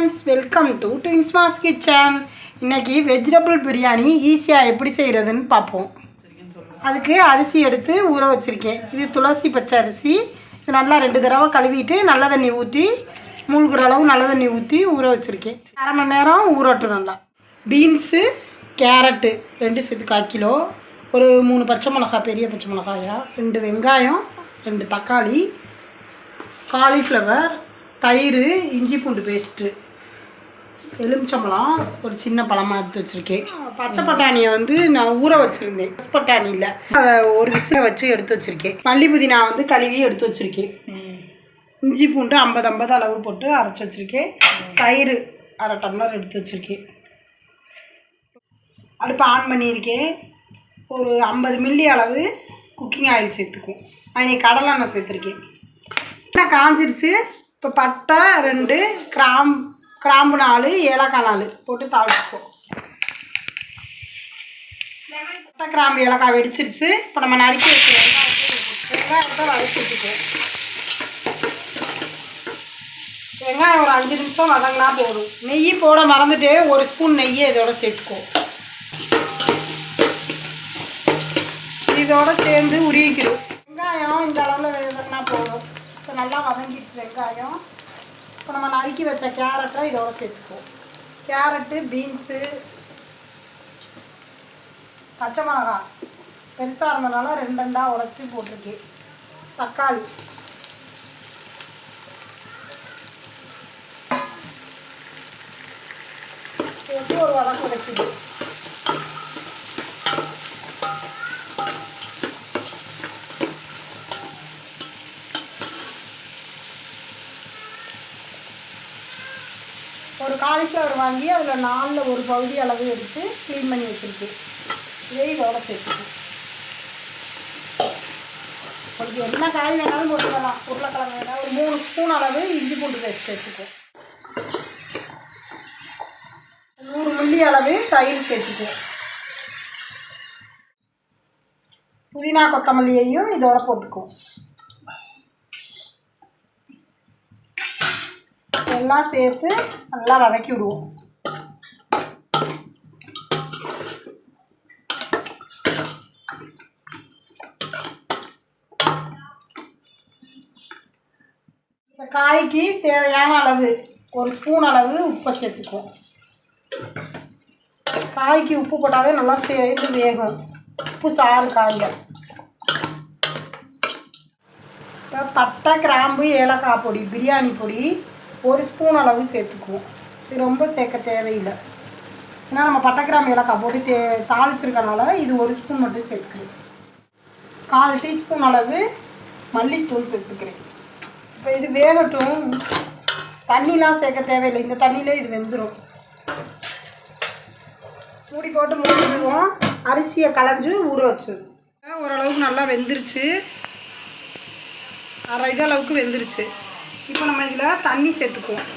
Friends welcome to Twins Mass Kitchen இன்னைக்கு vegetable biryani ஈஸியாக எப்படி செய்கிறதுன்னு பார்ப்போம். அதுக்கு அரிசி எடுத்து ஊற வச்சுருக்கேன். இது துளசி பச்சை அரிசி. இது நல்லா ரெண்டு தடவை கழுவிட்டு நல்ல தண்ணி ஊற்றி மூழ்கிற அளவு நல்ல தண்ணி ஊற்றி ஊற வச்சுருக்கேன். அரை மணி நேரம் ஊறட்டும் நல்லா. பீன்ஸு கேரட்டு ரெண்டு சேர்த்து கால் கிலோ. ஒரு மூணு பச்சை மிளகாய் பெரிய பச்சை மிளகாயா. ரெண்டு வெங்காயம் ரெண்டு தக்காளி. காலிஃப்ளவர் தயிர் இஞ்சி பூண்டு பேஸ்ட்டு எலுமிச்சம்பழம் ஒரு சின்ன பழமாக எடுத்து வச்சுருக்கேன். பச்சை பட்டாணியை வந்து நான் ஊற வச்சுருந்தேன். பட்டாணி இல்லை அதை ஒரு விசில வச்சு எடுத்து வச்சுருக்கேன். மல்லி புதினா வந்து கழுவி எடுத்து வச்சுருக்கேன். இஞ்சி பூண்டு ஐம்பது ஐம்பது அளவு போட்டு அரைச்சி வச்சுருக்கேன். தயிர் அரை டம்ளர் எடுத்து வச்சுருக்கேன். அடுப்பு ஆன் பண்ணியிருக்கேன். ஒரு ஐம்பது மில்லி அளவு குக்கிங் ஆயில் சேர்த்துக்கும் அன்றைக்கி கடலெண்ணெய் சேர்த்துருக்கேன். எண்ணெய் காஞ்சிருச்சு. இப்போ பட்டை ரெண்டு கிராம் கிராம்பு நாலு ஏலக்காய் நாலு போட்டு தாளிச்சுப்போம் பட்டை கிராம்பு ஏலக்காய் வெடிச்சிருச்சு. இப்போ நம்ம நறுக்கி வச்சு வெங்காயத்தை வதக்கி வச்சுக்கோ வெங்காயம் ஒரு அஞ்சு நிமிஷம் வதங்கினா போதும். நெய் போட மறந்துட்டு ஒரு ஸ்பூன் நெய்யை இதோட சேர்த்துக்கோ. இதோட சேர்ந்து உருகிக்கிறோம் வெங்காயம் இந்த அளவில் வதங்கினா போதும். இப்போ நல்லா வதங்கிடுச்சு வெங்காயம். இப்போ நம்ம நறுக்கி வச்ச கேரட்டை இதோட சேர்த்துக்குவோம். கேரட்டு பீன்ஸு பச்சை மிளகாய். பெருசாக இருந்தனால ரெண்டு ரெண்டாக உடச்சி போட்டிருக்கு தக்காளி. எப்படி ஒரு வதக்கு கிடைக்குது ஒரு காலிஃப்ளவர் வாங்கி அதில் நாலில் ஒரு பகுதி அளவு எடுத்து க்ளீன் பண்ணி வச்சுருக்கேன். இதே இதோட சேர்த்துக்கேன். உங்களுக்கு என்ன காய் வேணாலும் போட்டுக்கலாம். உருளைக்கிழங்கு வேணாலும் ஒரு மூணு ஸ்பூன் அளவு இஞ்சி பூண்டு பேஸ்ட் சேர்த்துக்குவோம் நூறு மில்லி அளவு தயிர் சேர்த்துக்குவோம் புதினா கொத்தமல்லியையும் இதோட போட்டுக்குவோம். எல்லாம் சேர்த்து நல்லா வதக்கி விடுவோம். இந்த காய்க்கு தேவையான அளவு ஒரு ஸ்பூன் அளவு உப்பை சேர்த்துக்குவோம். காய்க்கு உப்பு போட்டாலே நல்லா சேர்த்து வேகும். உப்பு சாறு காய்ங்க. இப்போ பட்டை கிராம்பு ஏலக்காய் பொடி பிரியாணி பொடி ஒரு ஸ்பூன் அளவு சேர்த்துக்குவோம். இது ரொம்ப சேர்க்க தேவையில்லை. ஏன்னா நம்ம பட்டை கிராம்பு ஏலக்காய் போட்டு தே தாளிச்சிருக்கனால இது ஒரு ஸ்பூன் மட்டும் சேர்த்துக்கிறேன். கால் டீஸ்பூன் அளவு மல்லித்தூள் சேர்த்துக்கிறேன். இப்போ இது வேகட்டும். தண்ணிலாம் சேர்க்க தேவையில்லை. இந்த தண்ணியிலே இது வெந்துடும் மூடி போட்டு மூடிடுவோம். அரிசியை களைஞ்சு ஊற வச்சு ஓரளவுக்கு நல்லா வெந்துருச்சு. அரை இது அளவுக்கு வெந்துருச்சு. இப்போ நம்ம இதில் தண்ணி சேர்த்துக்குவோம்.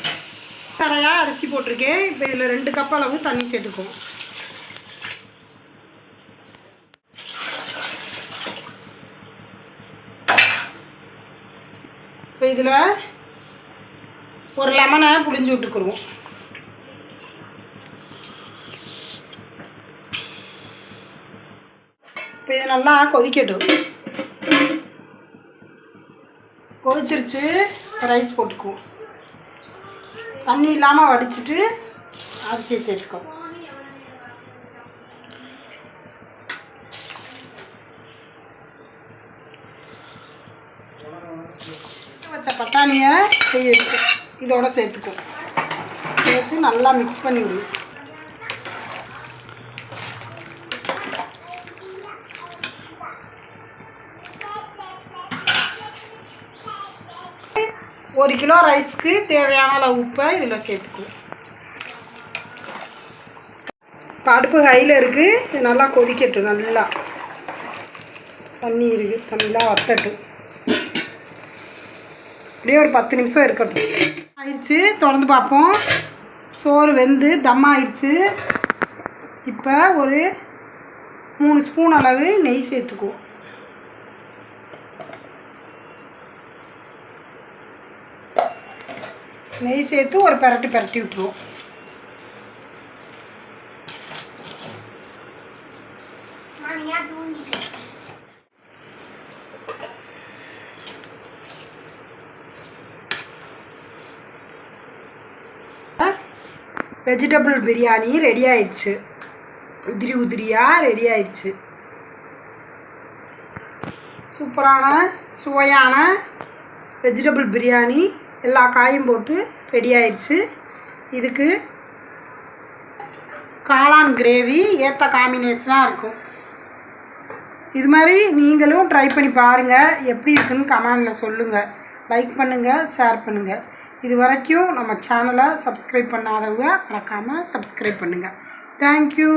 கடையாக அரிசி போட்டிருக்கேன். இப்போ இதில் ரெண்டு கப் அளவு தண்ணி சேர்த்துக்குவோம். இப்போ இதில் ஒரு லெமனை புளிஞ்சு விட்டுக்குருவோம். இப்போ இது நல்லா கொதிக்கட்டும். கொதிச்சிருச்சு. ரைஸ் போட்டுக்குவோம். தண்ணி இல்லாமல் வடிச்சிட்டு அரிசியை சேர்த்துக்குவோம் வச்ச பட்டாணியை இதோட சேர்த்துக்கும் சேர்த்து நல்லா மிக்ஸ் பண்ணி விடுவோம். ஒரு கிலோ ரைஸ்க்கு தேவையான அளவு உப்பை இதில் சேர்த்துக்குவோம் அடுப்பு ஹையில் இருக்குது இது நல்லா கொதிக்கட்டும் நல்லா. தண்ணி இருக்குது தண்ணிலாம் வத்தட்டும். அப்படியே ஒரு பத்து நிமிஷம் இருக்கட்டும். ஆயிடுச்சு திறந்து பார்ப்போம். சோறு வெந்து தம் ஆயிடுச்சு. இப்போ ஒரு மூணு ஸ்பூன் அளவு நெய் சேர்த்துக்குவோம். நெய் சேர்த்து ஒரு பரட்டி பரட்டி விட்டுருவோம். வெஜிடபிள் பிரியாணி ரெடி ஆயிடுச்சு. உதிரி உதிரியாக ரெடி ஆயிடுச்சு. சூப்பரான சுவையான வெஜிடபிள் பிரியாணி எல்லா காயும் போட்டு ரெடி ஆயிடுச்சு. இதுக்கு காளான் கிரேவி ஏற்ற காம்பினேஷனாக இருக்கும். இது மாதிரி நீங்களும் ட்ரை பண்ணி பாருங்கள் எப்படி இருக்குன்னு கமெண்டில் சொல்லுங்கள் லைக் பண்ணுங்கள் ஷேர் பண்ணுங்கள் இது வரைக்கும் நம்ம சேனலை சப்ஸ்கிரைப் பண்ணாதவங்க மறக்காமல் சப்ஸ்கிரைப் பண்ணுங்கள் தேங்க்யூ